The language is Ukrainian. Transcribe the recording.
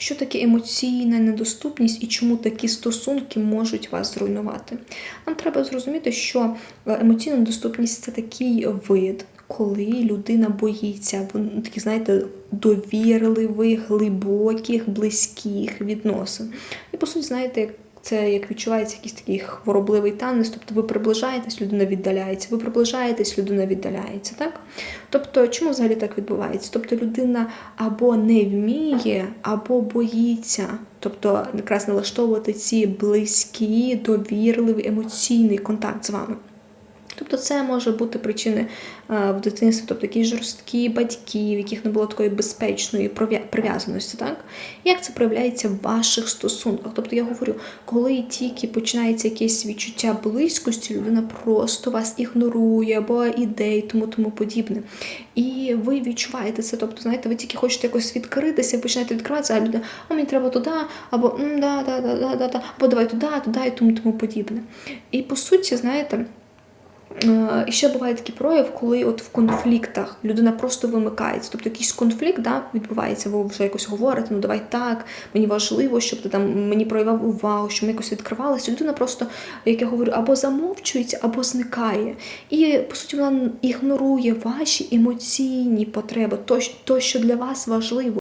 Що таке емоційна недоступність і чому такі стосунки можуть вас зруйнувати? Нам треба зрозуміти, що е, емоційна недоступність це такий вид, коли людина боїться, ну, такі, знаєте, довірливих, глибоких, близьких відносин. І по суті, знаєте, це як відчувається якийсь такий хворобливий танець, тобто ви приближаєтесь, людина віддаляється, ви приближаєтесь, людина віддаляється, так? Тобто, чому взагалі так відбувається? Тобто людина або не вміє, або боїться, тобто якраз налаштовувати ці близькі, довірливий, емоційний контакт з вами. Тобто це може бути причини е, в дитинстві, тобто якісь жорсткі батьки, в яких не було такої безпечної прив'язаності. Так? Як це проявляється в ваших стосунках? Тобто я говорю, коли тільки починається якесь відчуття близькості, людина просто вас ігнорує або ідей, тому тому подібне. І ви відчуваєте це. Тобто, знаєте, ви тільки хочете якось відкритися, починаєте відкриватися, а людина, а мені треба туди, або да, да, да, да, да, або давай туди, туди і тому тому подібне. І по суті, знаєте. Е, І ще буває такий прояв, коли от в конфліктах людина просто вимикається. Тобто якийсь конфлікт да, відбувається, ви вже якось говорите, ну давай так, мені важливо, щоб ти там мені проявив увагу, щоб ми якось відкривалася. Людина просто, як я говорю, або замовчується, або зникає. І по суті вона ігнорує ваші емоційні потреби, то, то що для вас важливо.